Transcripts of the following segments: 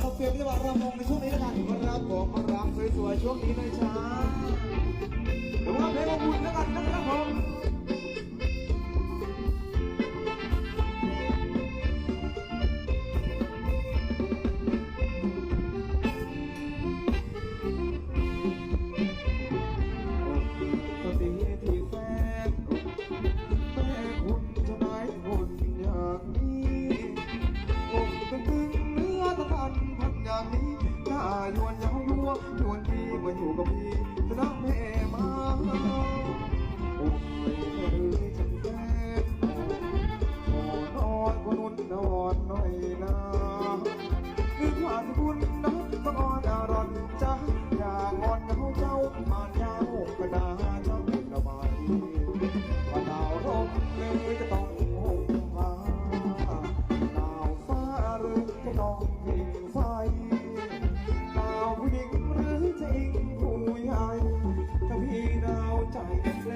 ท็อปเฟรมที่ว่ารำวงในช่วงนี้นะครับวารำวงมารำสวยๆช่วงนี้นะจ๊ะ อยู่กับพี่คณะไม่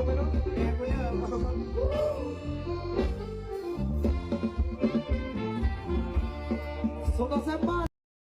menos.